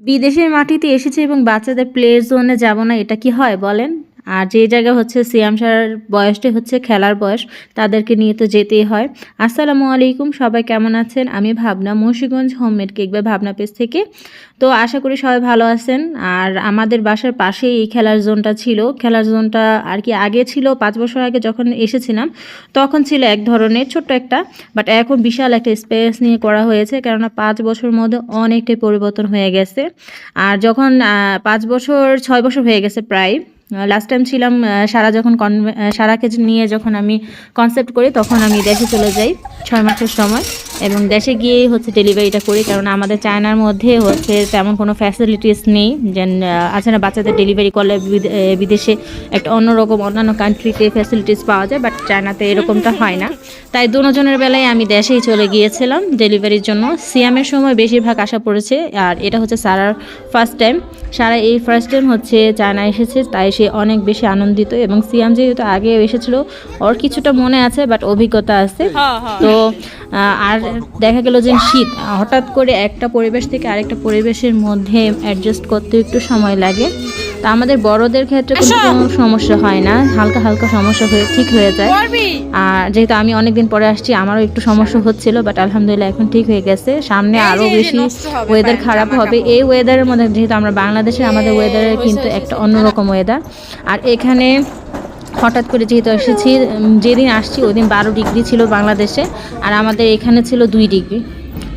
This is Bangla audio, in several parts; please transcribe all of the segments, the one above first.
বিদেশের মাটিতে এসেছে এবং বাচ্চাদের প্লে জোনে যাব না এটা কি হয় বলেন? আর যে জায়গা হচ্ছে সিয়াম সার বয়সটি হচ্ছে খেলার বয়স, তাদেরকে নিয়ে তো যেতেই হয়। আসসালামু আলাইকুম, সবাই কেমন আছেন? আমি ভাবনা, মুন্সিগঞ্জ হোমমেড কেক বা ভাবনা পেজ থেকে। তো আশা করি সবাই ভালো আছেন। আর আমাদের বাসার পাশেই এই খেলার জোনটা ছিল। খেলার জোনটা আর কি আগে ছিল, পাঁচ বছর আগে যখন এসেছিলাম, তখন ছিল এক ধরনের ছোট্ট একটা, বাট এখন বিশাল একটা স্পেস নিয়ে করা হয়েছে, কেননা পাঁচ বছরের মধ্যে অনেকটাই পরিবর্তন হয়ে গেছে। আর যখন পাঁচ বছর, ছয় বছর হয়ে গেছে প্রায় লাস্ট টাইম ছিলাম সারা যখন সারাকে নিয়ে যখন আমি কনসেপ্ট করি, তখন আমি দেশে চলে যাই ছয় মাসের সময়। এবং দেশে গিয়েই হচ্ছে ডেলিভারিটা করি, কারণ আমাদের চায়নার মধ্যে হচ্ছে তেমন কোনো ফ্যাসিলিটিস নেই। যে আছে না, বাচ্চাদের ডেলিভারি করলে বিদে- বিদেশে একটা অন্যরকম, অন্যান্য কান্ট্রিতে ফ্যাসিলিটিস পাওয়া যায় বাট চায়নাতে এরকমটা হয় না। তাই দুজনের বেলায় আমি দেশেই চলে গিয়েছিলাম ডেলিভারির জন্য। সিয়ামের সময় বেশিরভাগ আশা পড়েছে, আর এটা হচ্ছে সারার ফার্স্ট টাইম সারা এই ফার্স্ট টাইম হচ্ছে চায়না এসেছে, তাই সে অনেক বেশি আনন্দিত এবং সিয়াম যেহেতু আগে এসেছিল ওর কিছুটা মনে আছে বাট অভিজ্ঞতা আছে। তো আর দেখা গেল যে শীত হঠাৎ করে একটা পরিবেশ থেকে আরেকটা পরিবেশের মধ্যে অ্যাডজাস্ট করতে একটু সময় লাগে। তা আমাদের বড়দের ক্ষেত্রে কোনো সমস্যা হয় না। হালকা হালকা সমস্যা হয়ে ঠিক হয়ে যায়। আর যেহেতু আমি অনেকদিন পরে আসছি আমারও একটু সমস্যা হচ্ছিল বাট আলহামদুলিল্লাহ এখন ঠিক হয়ে গেছে। সামনে আরও বেশি ওয়েদার খারাপ হবে। এই ওয়েদারের মধ্যে যেহেতু আমরা বাংলাদেশে আমাদের ওয়েদারের কিন্তু একটা অন্যরকম ওয়েদার আর এখানে হঠাৎ করে যেহেতু এসেছি যেদিন আসছি ওই দিন বারো ডিগ্রি ছিল বাংলাদেশে আর আমাদের এখানে ছিল দুই ডিগ্রি।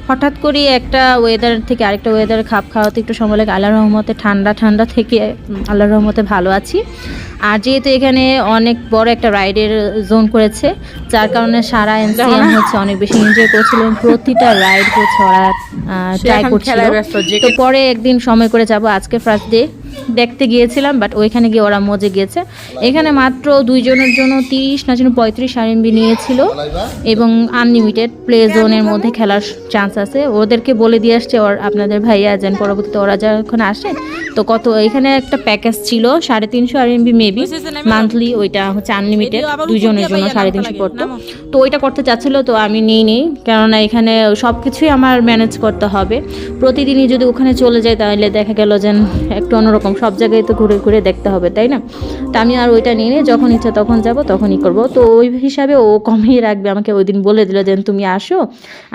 হঠাৎ করে একটা ওয়েদার থেকে আরেকটা ওয়েদার খাপ খাওয়াতে একটু সময় লাগে। আল্লাহ রহমতে ঠান্ডা ঠান্ডা থেকে আল্লাহ আল্লাহর রহমতে ভালো আছি। আর যেহেতু এখানে অনেক বড় একটা রাইডের জোন করেছে যার কারণে সারা এনসিএম হচ্ছে অনেক বেশি এনজয় করছিল প্রতিটা রাইড করছে ওরা ট্রাই করছিল। তো পরে একদিন সময় করে যাব আজকে ফার্স্ট ডে দেখতে গিয়েছিলাম বাট ওইখানে গিয়ে ওরা মজে গিয়েছে। এখানে মাত্র দুইজনের জন্য তিরিশ না যেন পঁয়ত্রিশ আরএমবি নিয়েছিল এবং আনলিমিটেড প্লে জোনের মধ্যে খেলার চান্স আছে। ওদেরকে বলে দিয়ে আসছে ওর, আপনাদের ভাইয়া যেন পরবর্তীতে ওরা যখন আসে, তো কত, এখানে একটা প্যাকেজ ছিল, সাড়ে তিনশো আরএমবি মেবি মান্থলি ওইটা হচ্ছে আনলিমিটেড দুইজনের জন্য সাড়ে তিনশো পড়তো। তো ওইটা করতে চাচ্ছিল, তো আমি নিই নিই। কেননা এখানে সব কিছুই আমার ম্যানেজ করতে হবে। প্রতিদিনই যদি ওখানে চলে যায়, তাহলে দেখা গেল যেন একটু অন্যরকম সব জায়গায় তো ঘুরে ঘুরে দেখতে হবে, তাই না? তা আমি আর ওইটা নিয়ে নিই যখন ইচ্ছা তখন যাব, তখনই করব। তো ওই হিসাবে ও কমিয়ে রাখবে, আমাকে ওই দিন বলে দিল যে তুমি আসো,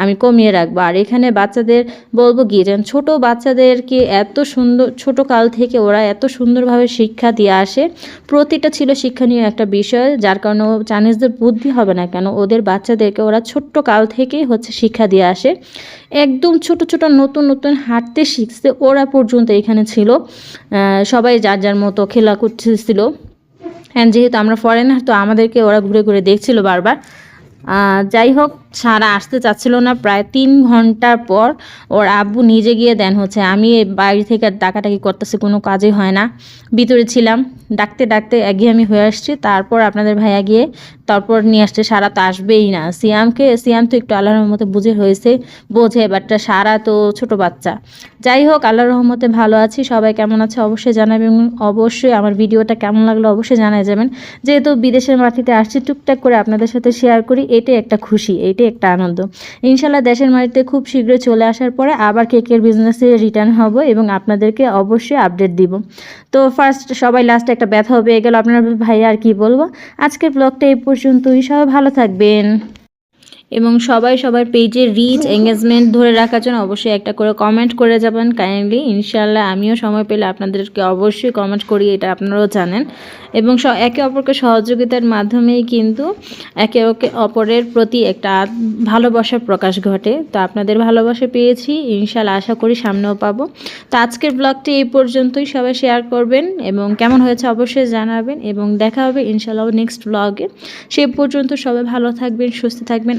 আমি কমিয়ে রাখব। আর এখানে বাচ্চাদের বলব গিয়ে যেন ছোটো বাচ্চাদেরকে এত সুন্দর ছোট কাল থেকে ওরা এত সুন্দরভাবে শিক্ষা দিয়ে আসে। প্রতিটা ছিল শিক্ষণীয় একটা বিষয়, যার কারণে চাইনিজদের বুদ্ধি হবে না কেন, ওদের বাচ্চাদেরকে ওরা ছোট্ট কাল থেকেই হচ্ছে শিক্ষা দিয়ে আসে। একদম ছোট ছোট নতুন নতুন হাঁটতে শিখছে, ওরা পর্যন্ত এখানে ছিল। সবাই যার যার মতো খেলা করতেছিল। হ্যাঁ যেহেতু আমরা ফরেনার তো আমাদেরকে ওরা ঘুরে ঘুরে দেখছিল বারবার। যাই হোক, সারা আসতে চাচ্ছিল না। প্রায় তিন ঘণ্টার পর ওর আব্বু নিজে গিয়ে দেন হচ্ছে, আমি বাড়ি থেকে ডাকাটাকি করতেছি, কোনো কাজই হয় না। ভিতরে ছিলাম। ডাকতে ডাকতে একঘেয়ে আমি হয়ে আসছি। তারপর আপনাদের ভাইয়া গিয়ে তারপর নিয়ে আসছে, সারা তো আসবেই না। সিয়ামকে, সিয়াম তো একটু আল্লাহর রহমতে বুঝে হয়েছে, বোঝে বাটটা সারা তো ছোট বাচ্চা। যাই হোক, আল্লাহর রহমতে ভালো আছি, সবাই কেমন আছে অবশ্যই জানাবেন, অবশ্যই আমার ভিডিওটা কেমন লাগল অবশ্যই জানাই যাবেন। যেহেতু বিদেশের মাটিতে আসছি, টুকটাক করে আপনাদের সাথে শেয়ার করি, এটাই একটা খুশি, এটাই একটা আনন্দ। ইনশাল্লাহ দেশের মাটিতে খুব শীঘ্রই চলে আসার পরে আবার কেকের বিজনেসে রিটার্ন হব এবং আপনাদেরকে অবশ্যই আপডেট দিব। তো ফার্স্ট সবাই লাস্টে একটা ব্যথা হবে গেল, আপনার ভাই আর কি বলব? আজকের ব্লগটা এই পর্যন্তই সবাই ভালো থাকবেন। এবং সবাই সবার পেজে রিচ এঙ্গেজমেন্ট ধরে রাখার জন্য অবশ্যই একটা করে কমেন্ট করে যাবেন কাইন্ডলি ইনশাল্লাহ আমিও সময় পেলে আপনাদেরকে অবশ্যই কমেন্ট করি, এটা আপনারাও জানেন। এবং স- একে অপরকে সহযোগিতার মাধ্যমেই কিন্তু একে ওকে অপরের প্রতি একটা ভালোবাসার প্রকাশ ঘটে। তো আপনাদের ভালোবাসা পেয়েছি ইনশাল্লাহ আশা করি সামনেও পাবো। তো আজকের ব্লগটি এই পর্যন্তই, সবাই শেয়ার করবেন এবং কেমন হয়েছে অবশ্যই জানাবেন এবং দেখা হবে ইনশাল্লাহ নেক্সট ব্লগে সেই পর্যন্ত সবাই ভালো থাকবেন, সুস্থ থাকবেন।